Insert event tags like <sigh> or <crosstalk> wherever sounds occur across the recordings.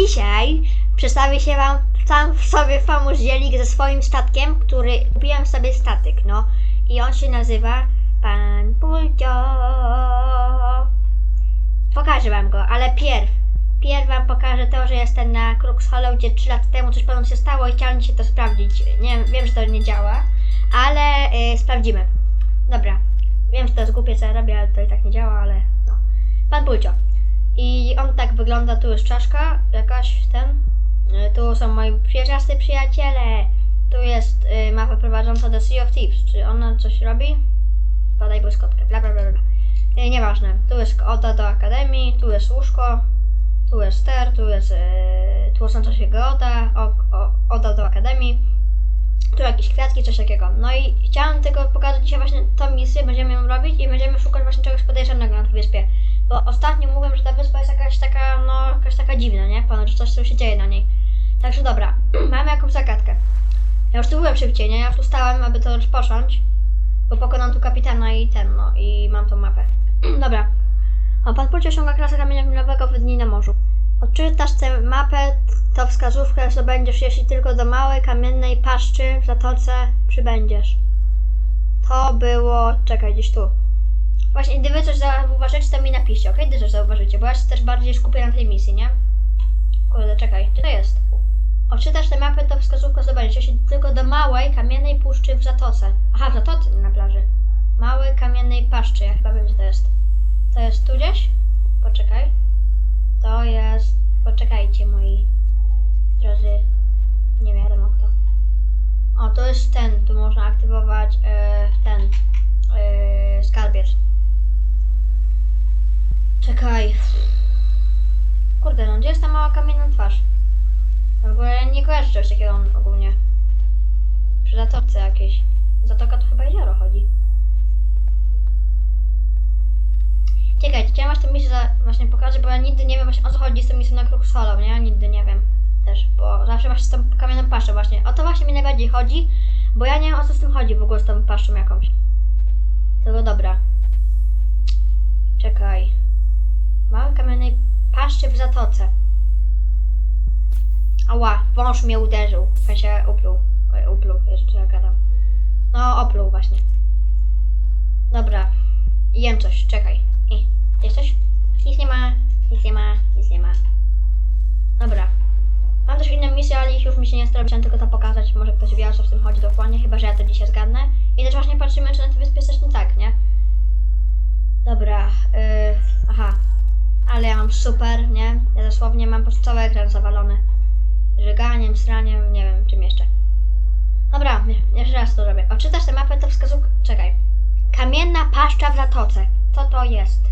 Dzisiaj przedstawię się wam sam w sobie famus zielik ze swoim statkiem, który kupiłem sobie statek, no. I on się nazywa Pan Pulcio. Pokażę wam go, ale pierw. Pierw wam pokażę to, że jestem na Crux Hollow, gdzie 3 lata temu coś panu się stało i chciałem się to sprawdzić. Nie wiem, że to nie działa, ale y, sprawdzimy. Dobra. Wiem, że to jest głupie, co ja robię, ale to i tak nie działa, ale no. Pan Pulcio. I on tak wygląda, tu jest czaszka, jakaś ten. y, Tu są moi przyjacielscy przyjaciele. Tu jest y, mapa prowadząca do Sea of Thieves. Czy ona coś robi? Badaj błyskotkę. Bla bla bla bla. Y, nieważne. Tu jest oda do akademii, tu jest łóżko, tu jest ster, tu jest y, tłocąca się geoda, o, o, oda do akademii. Tu jakieś kwiatki, coś takiego. No i chciałam tylko pokazać dzisiaj właśnie tą misję, będziemy ją robić i będziemy szukać właśnie czegoś podejrzanego na tej wyspie. Bo ostatnio mówiłem, że ta wyspa jest jakaś taka, no, jakaś taka dziwna, nie? Ponoć że coś tu się dzieje na niej. Także dobra, <clears throat> mamy jakąś zagadkę. Ja już tu byłem szybciej, nie? Ja już tu stałem, aby to rozpocząć. Bo pokonam tu kapitana i ten, no, i mam tą mapę. <clears throat> dobra. O, pan Pulci osiąga klasę kamienia milowego w dni na morzu. Odczytasz tę mapę, to wskazówkę zdobędziesz, jeśli tylko do małej kamiennej paszczy w zatoce przybędziesz. To było... czekaj, gdzieś tu. Właśnie, gdy wy coś zauważycie, to mi napiszcie, okej? Gdy coś zauważycie, bo ja się też bardziej skupię na tej misji, nie? Kurde, czekaj, gdzie to jest? Odczytasz tę mapę, to wskazówkę zdobędziesz, jeśli tylko do małej kamiennej puszczy w zatoce. Aha, w zatoce, nie na plaży. Małej kamiennej paszczy, jak chyba będzie to jest. To jest tu gdzieś? Poczekaj. To jest... Poczekajcie, moi mała kamienna twarz? W ogóle nie kojarzę czegoś takiego on ogólnie. Przy zatoce jakiejś. Zatoka to chyba jezioro chodzi. Czekaj, chciałam was tę misję za, właśnie pokazać, bo ja nigdy nie wiem właśnie o co chodzi z tą misją na Crux Hollow, nie? Ja nigdy nie wiem też, bo zawsze właśnie z tą kamienną paszczą właśnie. O to właśnie mi najbardziej chodzi, bo ja nie wiem o co z tym chodzi w ogóle z tą paszczą jakąś. Tego dobra. Czekaj. Małej kamiennej paszczy w zatoce. Ała, wąż mnie uderzył. W sensie upluł. Oj, upluł, wiesz co ja gadam. No, opluł właśnie. Dobra. Jem coś, czekaj. I, jest coś? Nic nie ma, nic nie ma, nic nie ma. Dobra. Mam też inną misję, ale ich już mi się nie stara, chciałem tylko to pokazać. Może ktoś wie o co w tym chodzi dokładnie, chyba że ja to dzisiaj zgadnę. I też właśnie patrzymy, czy na tej wyspie coś nie tak, nie? Dobra, yy, aha. Ale ja mam super, nie? Ja dosłownie mam po prostu cały ekran zawalony. Żyganiem, sraniem, nie wiem czym jeszcze. Dobra, jeszcze raz to zrobię. Odczytasz tę mapę, to wskazówka... Czekaj. Kamienna paszcza w zatoce. Co to jest?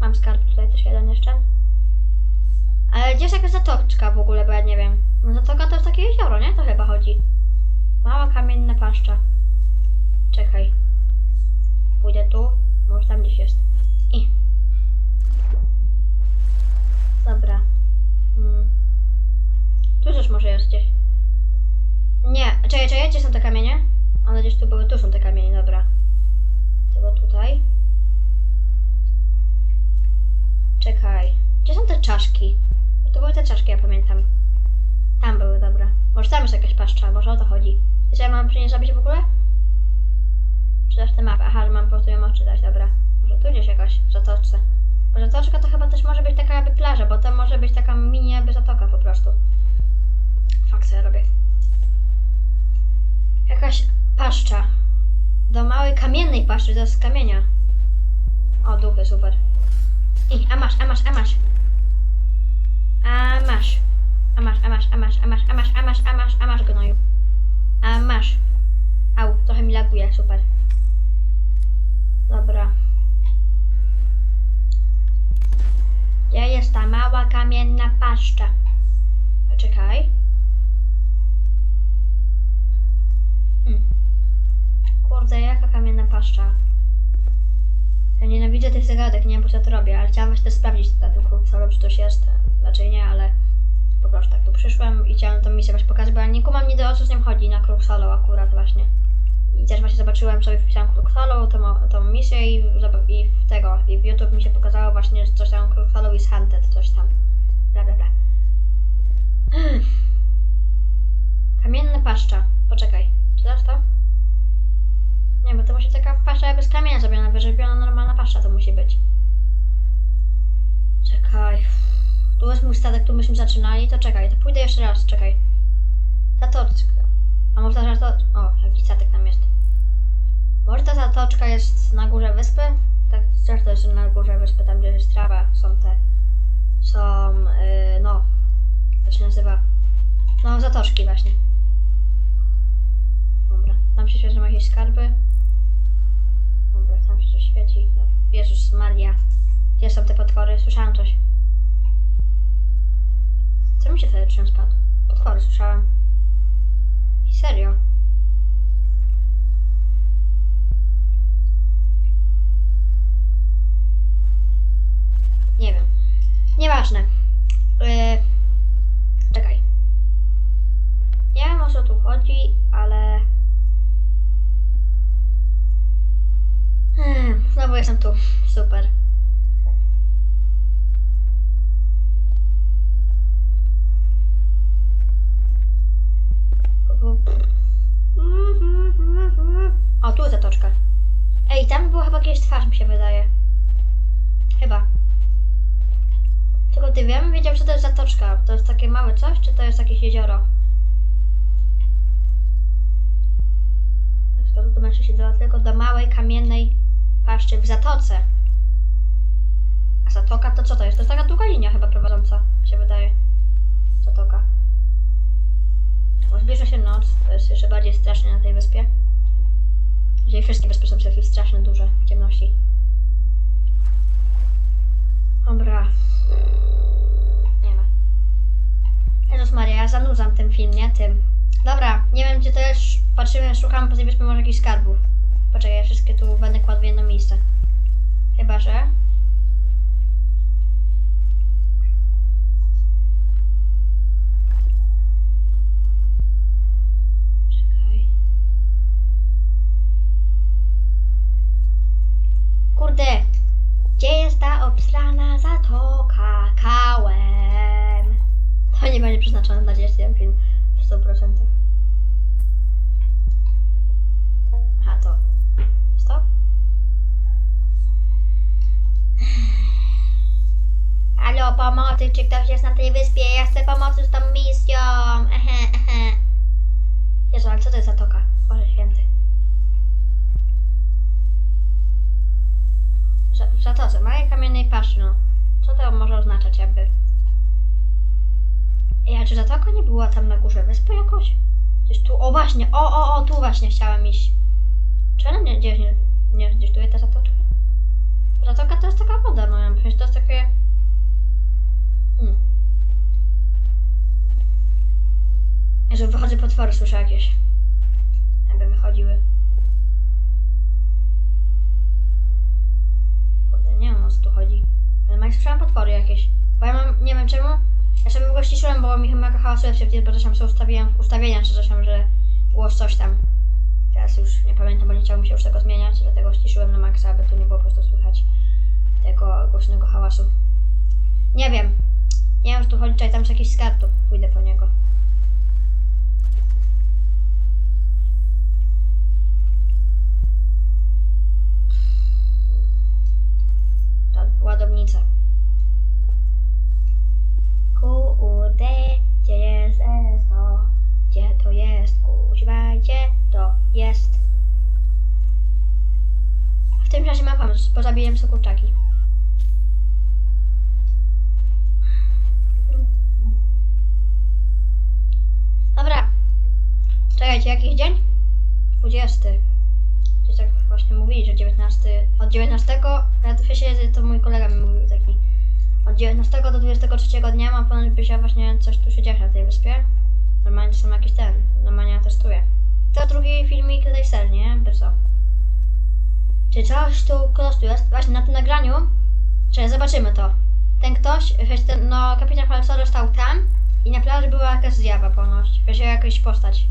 Mam skarb tutaj też jeden jeszcze. Ale gdzie jest jakaś zatoczka w ogóle, bo ja nie wiem. No zatoka to jest takie jezioro, nie? To chyba chodzi. Mała kamienna paszcza. Czekaj. Pójdę tu. Może tam gdzieś jest. Dobra. Hmm. Tu też może jest gdzieś. Nie, czekaj, czekaj, gdzie są te kamienie? One gdzieś tu były, tu są te kamienie, dobra. Tego tutaj. Czekaj, gdzie są te czaszki? To były te czaszki, ja pamiętam. Tam były, dobra. Może tam jest jakaś paszcza, może o to chodzi. I co ja mam przy niej zrobić w ogóle? Czytasz tę mapę? Aha, że mam po prostu ją odczytać, dobra. Może tu gdzieś jakaś w zatoczce. Bo zatoczka to chyba też może być taka jakby plaża, bo to może być taka mini jakby zatoka po prostu. Fak, ja robię? Jakaś paszcza. Do małej kamiennej paszczy, to jest z kamienia. O, duchy, super. I, a masz, a masz, a masz. A masz. A masz, a masz, a masz, a masz, a masz, a masz, a masz, a masz gnoju. A masz. Au, trochę mi laguje, super. Dobra. Mała kamienna paszcza? Czekaj. Hmm. Kurde, jaka kamienna paszcza. Ja nienawidzę tych zagadek, nie wiem po co to robię, ale chciałam też sprawdzić na tym kursorze, czy coś jest. Raczej nie, ale po prostu tak tu przyszłem i chciałam tą misję właśnie pokazać, bo ja nie kumam nigdy o co z nią chodzi na Kruk Solo akurat właśnie. I też właśnie zobaczyłem, sobie wpisałem Kruk Hollow, tą, tą misję i, i tego, i w YouTube mi się pokazało właśnie, że coś tam Kruk Hollow is hunted, coś tam. Bla bla bla. <sighs> Kamienna paszcza. Poczekaj, czy teraz to? Nie, bo to musi taka paszcza jakby z kamienia zrobiona, wyrzebiona normalna paszcza to musi być. Czekaj. Tu jest mój statek, tu myśmy zaczynali, to czekaj, to pójdę jeszcze raz, czekaj. Zatoczka. A może ta zatoczka... O, jakiś statek tam jest. Może ta zatoczka jest na górze wyspy? Tak, to jest na górze wyspy, tam gdzie jest trawa, są te... Są, yy, no... To się nazywa... No, zatoczki właśnie. Dobra, tam się świecą jakieś skarby. Dobra, tam się coś świeci. Jezus Maria. Gdzie są te potwory? Słyszałam coś. Co mi się wtedy spadł? Potwory słyszałam. I serio. Nieważne. Yy, czekaj. Nie wiem o co tu chodzi, ale... Hmm, znowu jestem tu. Super. O, tu zatoczka. Ej, tam była chyba jakaś twarz, mi się wydaje. Chyba. Tylko ty wiem, wiedział, że to jest zatoczka. To jest takie małe coś, czy to jest jakieś jezioro? To mężczyzn się do, tylko do małej kamiennej paszczy w zatoce. A zatoka to co to jest? To jest taka długa linia chyba prowadząca, się wydaje. Zatoka. Zbliża się noc, to jest jeszcze bardziej strasznie na tej wyspie. Jeżeli wszystkie wyspy są takie straszne, duże w ciemności. Dobra. Jezus Maria, ja zanudzam tym film, nie tym. Dobra, nie wiem gdzie to jest. Patrzymy, szukamy po tej wyspie może jakichś skarbów. Poczekaj, ja wszystkie tu będę kładł w jedno miejsce. Chyba, że... Kurde, gdzie jest ta obsrana zatoka będzie przeznaczone na dzieci ten film w 100%. Aha, to. Stop. Halo, pomocy, czy ktoś jest na tej wyspie? Ja chcę pomocy z tą misją. Ehe, ehe. Jezu, ale co to jest zatoka? Boże święty. Za- W zatoce, małej kamiennej paszczy, no. Co to może oznaczać jakby? Ej, a czy zatoka nie była tam na górze wyspy jakoś? Gdzieś tu, o właśnie, o, o, o, tu właśnie chciałem iść. Czy ona nie, gdzieś, nie, nie, gdzieś tu jest ta zatoczka? Zatoka to jest taka woda, no ja myślę, że to jest takie... Hmm. Jezu, wychodzę potwory, słyszę jakieś. Jakby wychodziły. Nie wiem o co tu chodzi. Ale ma słyszałem potwory jakieś. Bo ja mam, nie wiem czemu. Ja sobie go ściszyłem, bo mi chyba hałasuje się, bo coś tam sobie ustawiłem ustawienia, czy coś tam, że było coś tam. Teraz już nie pamiętam, bo nie chciało mi się już tego zmieniać, dlatego ściszyłem na maksa, aby tu nie było po prostu słychać tego głośnego hałasu. Nie wiem. Nie wiem, czy tu chodzi, czy tam jest jakiś skarb, to pójdę po niego. Ta ładownica. Zabiję sobie kurczaki. Dobra. Czekajcie, jakiś dzień? 20. Gdzieś tak właśnie mówili, że 19. Od 19. Ja to mój kolega mi mówił taki. Od 19 do 23 dnia mam ponoć by się właśnie coś tu się dzieje na tej wyspie. Normalnie to są jakieś ten. Normalnie ja testuję. To drugi filmik tej serii, nie? By co? Czy coś tu, ktoś tu jest? Właśnie na tym nagraniu. Czy zobaczymy to. Ten ktoś, choć ten, no kapitan Falsoro stał tam i na plaży była jakaś zjawa ponoć. Wiesz, jakaś postać.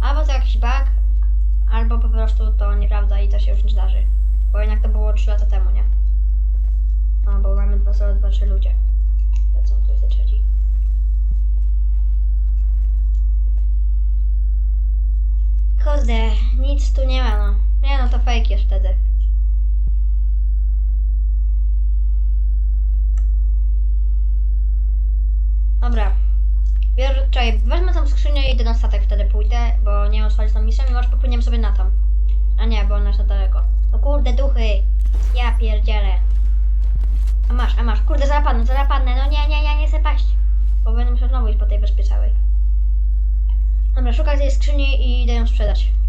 Albo to jakiś bug, albo po prostu to nieprawda i to się już nie zdarzy. Bo jednak to było 3 lata temu, nie? No, bo mamy 2023 ludzie. Lecą, to jest trzeci. Kurde, nic tu nie ma, no. No, to fake jest wtedy. Dobra. Biorę, czekaj, wezmę tą skrzynię i idę na statek wtedy pójdę, bo nie mam spać tą misją i może popłyniemy sobie na tą. A nie, bo ona jest za daleko. O kurde, duchy! Ja pierdzielę. A masz, a masz. Kurde, zapadnę, zapadnę. No nie, nie, nie, nie chcę paść. Bo będę musiał znowu iść po tej wyspie całej. Dobra, szukaj tej skrzyni i idę ją sprzedać.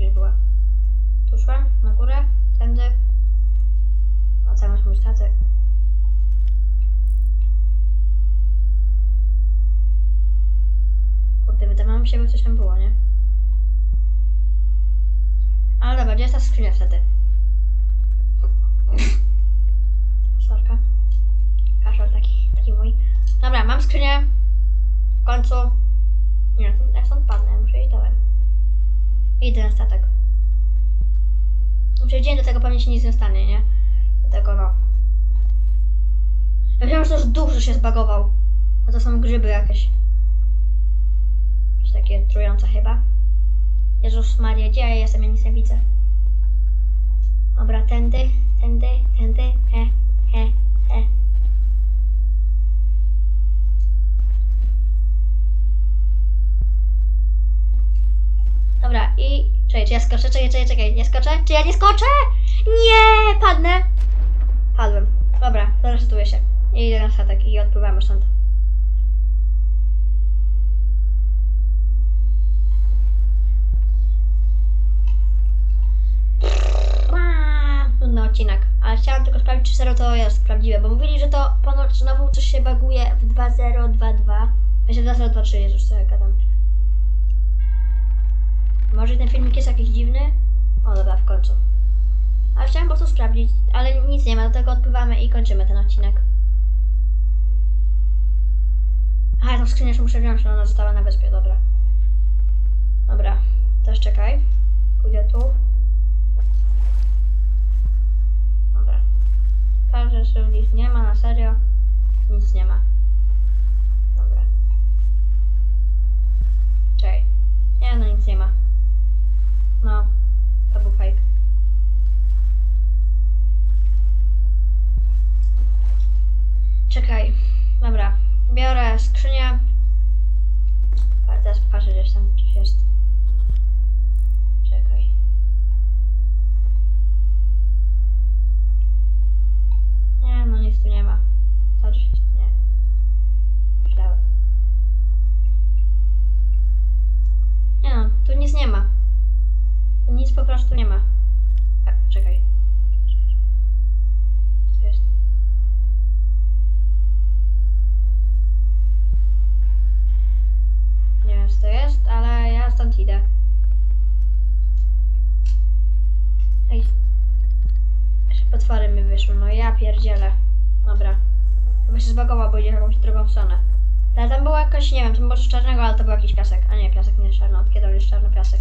Gdzieś była. Tu szłam, na górę, tędy. O, tam jest mój statek. Kurde, wydawało mi się, że coś tam było, nie? Ale dobra, gdzie jest ta skrzynia wtedy? Sorka. Kaszel taki, taki mój. Dobra, mam skrzynię. W końcu. Nie, jak stąd padnę, muszę iść dołem. Idę na statek. Muszę dzień do tego pewnie się nic nie stanie, nie? Dlatego no. Ja wiem, że duch, że się zbagował. A to są grzyby jakieś. Jakieś takie trujące chyba. Jezus Maria, gdzie ja jestem? Ja nic nie widzę. Dobra, tędy, tędy, tędy, he, he, he. Dobra, i... Czekaj, czy ja skoczę? Czekaj, czekaj, czekaj, nie skoczę? Czy ja nie skoczę? Nie, padnę. Padłem. Dobra, zarejestruję się. I idę na statek i odpływamy stąd. Aaa, Nudny odcinek, ale chciałam tylko sprawdzić, czy serio to jest prawdziwe, bo mówili, że to ponoć znowu coś się baguje w 2022. Myślę, w 2023 jest już co ja gadam. Może ten filmik jest jakiś dziwny? O dobra, w końcu. Ale chciałam po prostu sprawdzić, ale nic nie ma, dlatego odpływamy i kończymy ten odcinek. Aha, tą skrzynię muszę wziąć, no ona została na wyspie, dobra. Dobra, też czekaj. Pójdę tu. Dobra. Patrzę, że nic nie ma, na serio. Nic nie ma. Dobra. Czekaj. Nie, no nic nie ma. No, to był fake. Czekaj. Dobra. Biorę skrzynię. Teraz patrzę gdzieś tam coś jest. Czekaj. Nie, no nic tu nie ma. Nic po prostu nie ma. A, czekaj. Co jest? Nie wiem, co to jest, ale ja stąd idę. Ej. Potwory mi wyszły, no ja pierdzielę. Dobra. Chyba się zbagował, bo idzie jakąś drugą stronę. Ale tam było jakoś, nie wiem, to coś czarnego, ale to był jakiś piasek. A nie, piasek nie jest czarny, od kiedy on jest czarny piasek.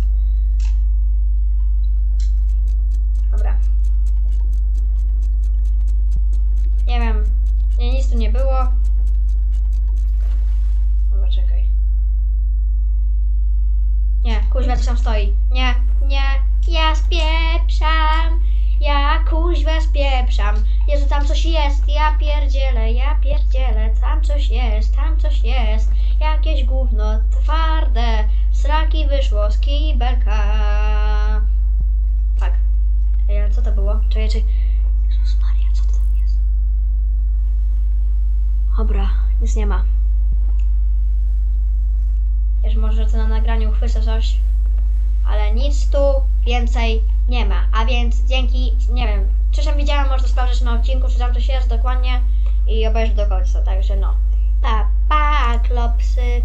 Stoi. Nie, nie, ja spieprzam. Ja kuźwa spieprzam. Jezu, tam coś jest. Ja pierdzielę, ja pierdzielę. Tam coś jest, tam coś jest. Jakieś gówno twarde. Sraki wyszło z kibelka. Tak. Ej, ale co to było? Czekaj, czekaj. Jezus Maria, co to tam jest? Dobra, nic nie ma. Wiesz, może to na nagraniu chwycę coś, ale nic tu więcej nie ma. A więc dzięki, nie wiem, czy tam widziałam, może to sprawdzić na odcinku, czy tam coś jest dokładnie i obejrzę do końca, także no. Pa, pa, klopsy.